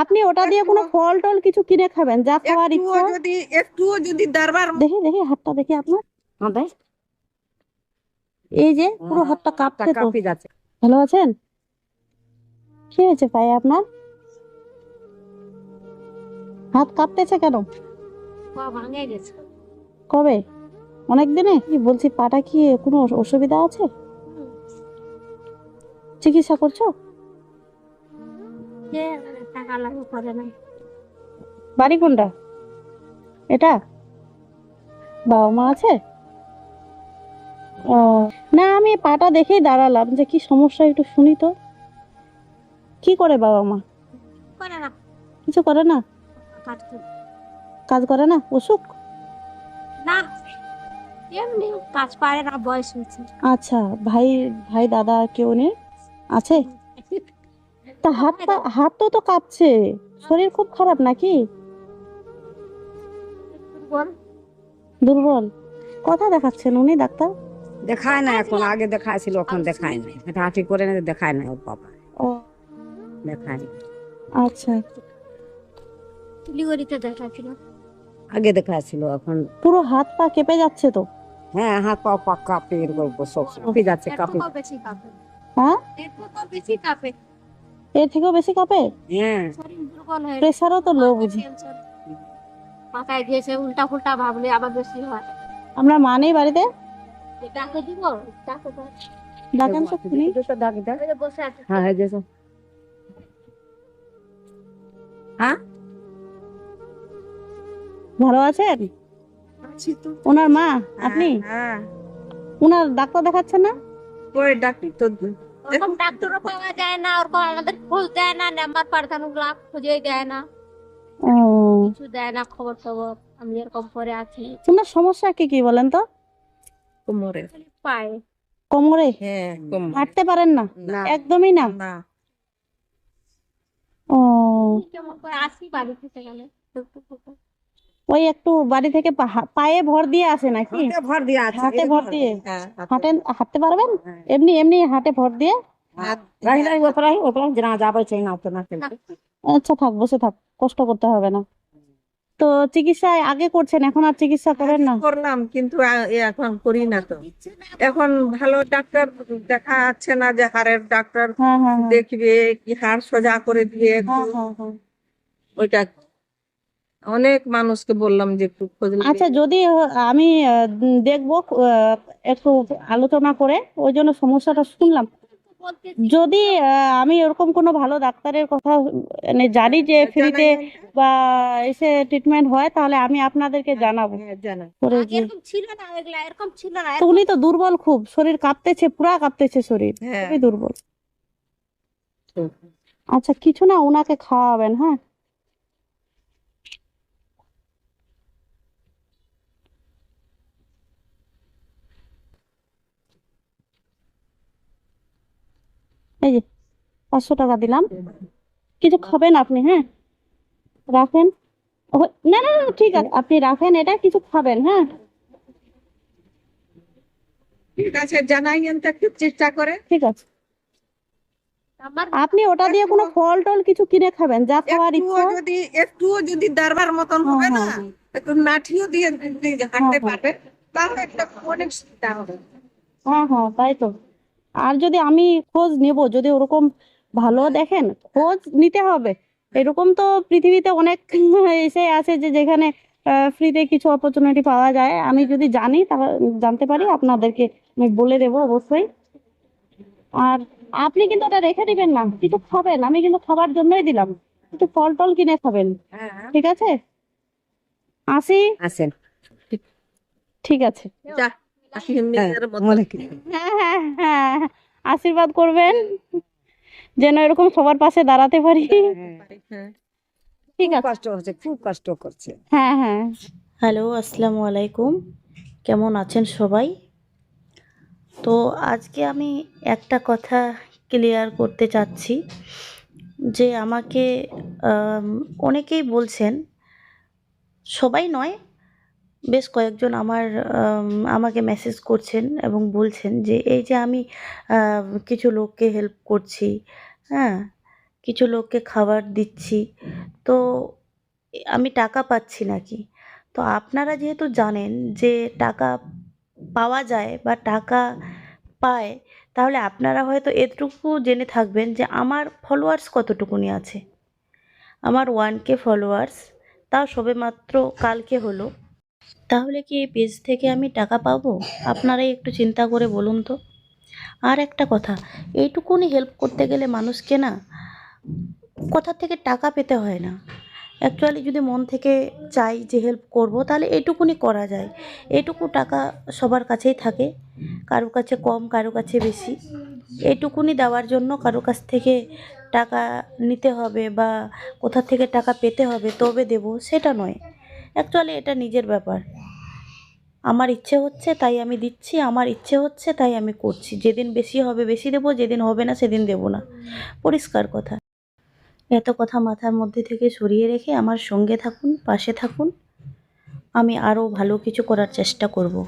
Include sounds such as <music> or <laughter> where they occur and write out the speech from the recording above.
আপনি ওটা দিয়ে কোনো ফল টল কিছু কিনে খাবেন যা খাওয়ার ইচ্ছা। যদি একটুও যদি দরবার দেখি দেখি হাতটা দেখি আপনার। হ্যাঁ, দেখ। এই যে পুরো হাতটা কাঁপছে তো। কাঁপি যাচ্ছে। ভালো আছেন? কি হয়েছে পায়ে আপনার? হাত কাঁপতেছে কেন? পা ভাঙে গেছে। কবে? অনেক দিনে কি বলছি পাটা কি কোনো অসুবিধা আছে? চিকিৎসা করছ? যে করে বাড়ি কোনটা? এটা? বাবা মা আছে? ও না আমি পাটা দেখেই দাঁড়ালাম যে কি সমস্যা একটু শুনি তো। কি করে বাবা মা? করে না। কিছু করে না? কাজ করে। কাজ করে না? অসুখ? না এমনি কাজ পারে না বয়স হয়েছে। আচ্ছা ভাই ভাই দাদা কেউ নেই? আছে? তা হাত পা হাত তো তো কাঁপছে। শরীর খুব খারাপ নাকি? দুর্বল। কথা দেখাচ্ছেন উনি ডাক্তার? দেখায় না এখন আগে দেখাইছিল এখন দেখায় না এটা হাঁটি করে না দেখায় না ওর বাবা। ও। দেখায় না আচ্ছা। শিলিগুড়িতে দেখাচ্ছিল আগে দেখাইছিল এখন পুরো হাত পা কেঁপে যাচ্ছে তো? হ্যাঁ হাত পা পা কাঁপে এরকম সব কাঁপে যাচ্ছে কাঁপে। হ্যাঁ? কাঁপে। এর থেকেও বেশি কাঁপে? হ্যাঁ। শরীর দুর্বল হয়ে প্রেসারও তো লো বুঝি। মাথায় দিয়েছে উল্টা ফুল্টা ভাবলে আবার বেশি হয়। আমরা মা নেই বাড়িতে? ডাকে দিব ডাকে ডাকেন তো শুনি দুটো দাগ দাগ ওই যে বসে আছে। হ্যাঁ হ্যাঁ হ্যাঁ? ভালো আছেন? ওনার মা আপনি? হ্যাঁ। ওনার ডাক্তার দেখাচ্ছেন না? ওই ডাক্তার তো ওরকম ডাক্তারও পাওয়া যায় না ওরকম আমাদের খোঁজ দেয় না নাম্বার পাঠানো গুলা খুঁজেই দেয় না। কিছু দেয় না খবর টবর আমি এরকম পরে আছি। ওনার সমস্যা কি কি বলেন তো? কোমরে। পায়ে। কোমরে? হ্যাঁ হাঁটতে পারেন না। একদমই না? না। ও। কেমন করে আসি বাড়ি থেকে গেলে। ওই একটু বাড়ি থেকে পায়ে ভর দিয়ে আসে নাকি ভর দিয়ে আছে হাতে ভর দিয়ে? হ্যাঁ হাঁটেন হাঁটতে পারবেন হ্যাঁ। এমনি এমনি হাটে ভর দিয়ে আচ্ছা থাক বসে থাক কষ্ট করতে হবে না তো চিকিৎসা আগে করছেন এখন আর চিকিৎসা করেন না করলাম কিন্তু এখন করি না তো এখন ভালো ডাক্তার দেখা যাচ্ছে না যে হাড়ের ডাক্তার হ্যাঁ। দেখবে কি হাড় সোজা করে দিয়ে। ওইটা অনেক মানুষকে বললাম যে একটু খোঁজ নিতে। আচ্ছা যদি আমি দেখব আহ, একটু আলোচনা করে ওই জন্য সমস্যাটা শুনলাম। যদি আমি এরকম কোনো ভালো ডাক্তারের কথা মানে জানি যে ফ্রিতে বা এসে ট্রিটমেন্ট হয় তাহলে আমি আপনাদেরকে জানাব। হ্যাঁ, জানা করে আগে যে এরকম ছিল না এরকম ছিল না। তো উনি তো দুর্বল খুব শরীর কাঁপতেছে পুরা কাঁপতেছে শরীর। হ্যাঁ। খুবই দুর্বল। আচ্ছা কিছু না ওনাকে খাওয়াবেন হ্যাঁ? এই যে পাঁচশো টাকা দিলাম। কিছু খাবেন আপনি হ্যাঁ? রাখেন। না না না ঠিক আছে। আপনি রাখেন এটা কিছু খাবেন হ্যাঁ? ঠিক আছে জানাই তো একটু চেষ্টা করে। ঠিক আছে। আপনি ওটা দিয়ে কোনো ফল টল কিছু কিনে খাবেন যা খাওয়ার ইচ্ছা। যদি একটুও যদি দরবার মতন হ্যাঁ, হবে না হ্যাঁ, হ্যাঁ। একটু নাঠিও দিয়ে হাঁটতে হ্যাঁ, হ্যাঁ। তাহলে একটা অনেক সুবিধা হবে। হ্যাঁ হ্যাঁ তাই তো। আর যদি আমি খোঁজ নেব যদি ওরকম ভালো দেখেন খোঁজ নিতে হবে। এরকম তো পৃথিবীতে অনেক <laughs> এসে আছে যে যেখানে ফ্রিতে কিছু অপরচুনিটি পাওয়া যায়। আমি যদি জানি তাহলে জানতে পারি আপনাদেরকে আমি বলে দেবো অবশ্যই। আর আপনি কিন্তু ওটা রেখে দিবেন না কিছু খাবেন। আমি কিন্তু খাবার জন্যই দিলাম। একটু ফল টল কিনে খাবেন। হ্যাঁ। ঠিক আছে? আসি? আসেন। ঠিক আছে। হ্যাঁ হ্যাঁ হ্যাঁ আশীর্বাদ করবেন। যেন এরকম সবার পাশে দাঁড়াতে পারি। ঠিক আছে। কষ্ট হচ্ছে খুব কষ্ট করছে। হ্যাঁ হ্যাঁ। হ্যালো আসসালামু আলাইকুম। কেমন আছেন সবাই? তো আজকে আমি একটা কথা ক্লিয়ার করতে চাচ্ছি যে আমাকে অনেকেই বলছেন সবাই নয় বেশ কয়েকজন আমার আমাকে মেসেজ করছেন এবং বলছেন যে, এই যে আমি কিছু লোককে হেল্প করছি হ্যাঁ কিছু লোককে খাবার দিচ্ছি, তো আমি টাকা পাচ্ছি নাকি? তো আপনারা যেহেতু জানেন যে টাকা পাওয়া যায় বা টাকা পায়, তাহলে আপনারা হয়তো এটুকু জেনে থাকবেন যে আমার ফলোয়ার্স কতটুকুনি আছে। আমার ওয়ান কে ফলোয়ার্স তাও সবেমাত্র কালকে হলো। তাহলে কি এই পেজ থেকে আমি টাকা পাবো? আপনারাই একটু চিন্তা করে বলুন তো। আর একটা কথা, এইটুকুনি হেল্প করতে গেলে মানুষকে না, কোথা থেকে টাকা পেতে হয় না? অ্যাকচুয়ালি যদি মন থেকে চাই যে হেল্প করব, তাহলে এইটুকুনি করা যায়। এইটুকু টাকা সবার কাছেই থাকে, কারও কাছে কম, কারও কাছে বেশি। এইটুকুনি দেওয়ার জন্য কারও কাছ থেকে টাকা নিতে হবে বা কোথা থেকে টাকা পেতে হবে, তবে দেব, সেটা নয়। অ্যাকচুয়ালি এটা নিজের ব্যাপার। আমার ইচ্ছে হচ্ছে, তাই আমি দিচ্ছি। আমার ইচ্ছে হচ্ছে, তাই আমি করছি। যেদিন বেশি হবে, বেশি দেবো। যেদিন হবে না, সেদিন দেব না। পরিষ্কার কথা। এত কথা মাথার মধ্যে থেকে সরিয়ে রেখে আমার সঙ্গে থাকুন, পাশে থাকুন। আমি আরও ভালো কিছু করার চেষ্টা করব।